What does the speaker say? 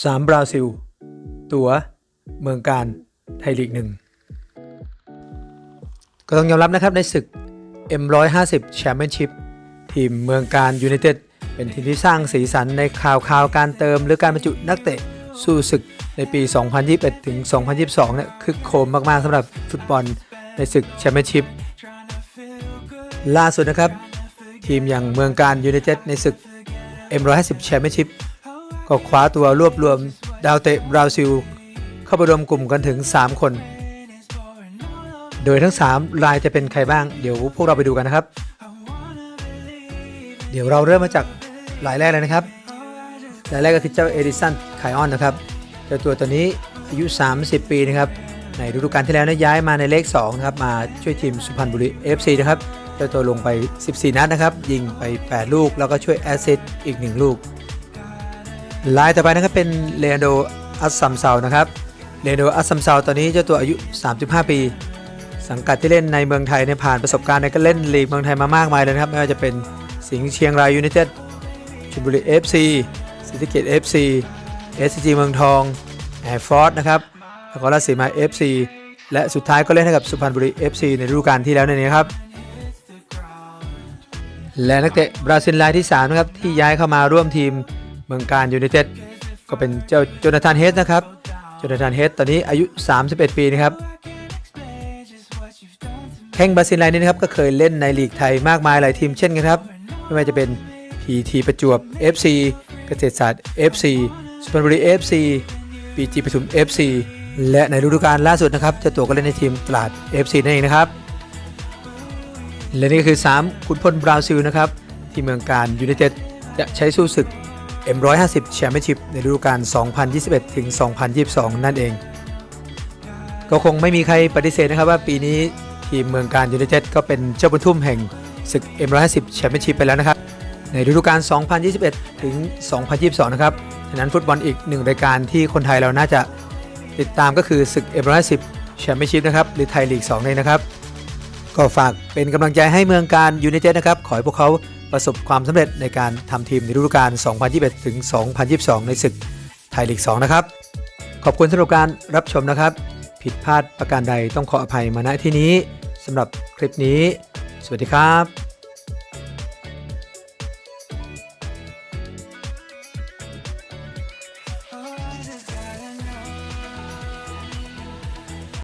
3 บราซิล ตัวเมืองการไทยลีกหนึ่งก็ต้องยอมรับนะครับในศึก M150 Championship ทีมเมืองการยูไนเต็ดเป็นทีมที่สร้างสีสันในข่าวข่าวการเติมหรือการบรรจุนักเตะสู้ศึกในปี 2021 ถึง 2022 เนี่ยคึกโคมมาก ๆสำหรับฟุตบอลในศึกแชมเปี้ยนชิพล่าสุดนะครับ ทีมอย่างเมืองการยูไนเต็ดในศึก M150 แชมเปี้ยนชิพ ก็คว้าตัวรวบรวมดาวเตะบราซิล เข้าไปรวมกลุ่มกันถึง 3 คน โดยทั้ง 3 รายจะเป็นใครบ้างเดี๋ยวพวกเราไปดูกันนะครับ เดี๋ยวเราเริ่มมาจากรายแรกเลยนะครับรายแรกก็คือเจ้าเอดิสันไคออนนะครับเจ้าตัวตัวนี้อายุ 30 ปีนะครับในฤดูกาลที่แล้วนะย้ายมาในเลข2นะครับมาช่วยทีมสุพรรณบุรี FC นะครับเจ้าตัวลงไป 14 นัดนะครับยิงไป 8 ลูกแล้วก็ช่วยแอสซิสต์อีก 1 ลูก ลายต่อไปนะครับเป็นเลโดอัสซัมเซานะครับเลโดอัสซัมเซาตอนนี้เจ้าตัวอายุ 35 ปี สังกัดที่เล่นในเมืองไทยในยผ่านประสบการณ์ในการเล่นลีกเมืองไทยมามากมายเลยนะครับไม่ว่าจะเป็นสิงห์เชียงรายยูไนเต็ดชลบุรี FC ศรีสะเกษ FC SCG เอสจีเมืองทองแอร์ฟอร์สนะครับแล้วก็ราชสีมา FC และสุดท้ายก็เล่นให้กับสุพรรณบุรี FC ในฤดูกาลที่แล้วนั่นเองครับ และนักเตะบราซิลรายที่3นะครับที่ย้ายเข้ามาร่วมทีม มืองการยูไนเต็ดก็เป็นเจ้าโจนาธานเฮดนะครับโจนาธานเฮดตอนนี้อายุ 31 ปีนะครับแข้งบราซิลรายนี้นะครับก็เคยเล่นในลีกไทยมากมายหลายทีมเช่นกันครับ ไม่ว่าจะเป็น PT ประจวบ FC เกษตรศาสตร์ FC สุพรรณบุรี FC BG ปทุม FC และในฤดูกาลล่าสุดนะครับเจ้าตัวก็เล่นในทีมตลาด FC นั่นเองนะครับ และนี่ก็คือ 3 ขุนพลบราซิลนะครับ ที่เมืองการยูไนเต็ดจะใช้สู้ศึก M150 แชมเปี้ยนชิพในฤดูกาล 2021ถึง2022 นั่นเอง ก็คงไม่มีใครปฏิเสธนะครับว่าปีนี้ทีมเมืองการยูไนเต็ดก็เป็นเจ้าบุญทุ่มแห่งศึก M150 แชมเปี้ยนชิพไปแล้วนะครับ ในฤดูกาล 2021ถึง2022 นะครับฉะนั้นฟุตบอลอีกหนึ่งรายการที่คนไทยเราน่าจะติดตามก็คือศึก M110 แชมเปี้ยนชิพนะครับหรือไทยลีก2เลยนะครับ ก็ฝากเป็นกำลังใจให้เมืองการยูไนเต็ดนะครับ ขอให้พวกเขา ประสบความสำเร็จในการทำทีมในฤดูกาล 2021 ถึง 2022 ในศึกไทยลีก 2 นะครับ ขอบคุณสำหรับการรับชมนะครับ ผิดพลาดประการใดต้องขออภัยมาณที่นี้สำหรับคลิปนี้ สวัสดีครับ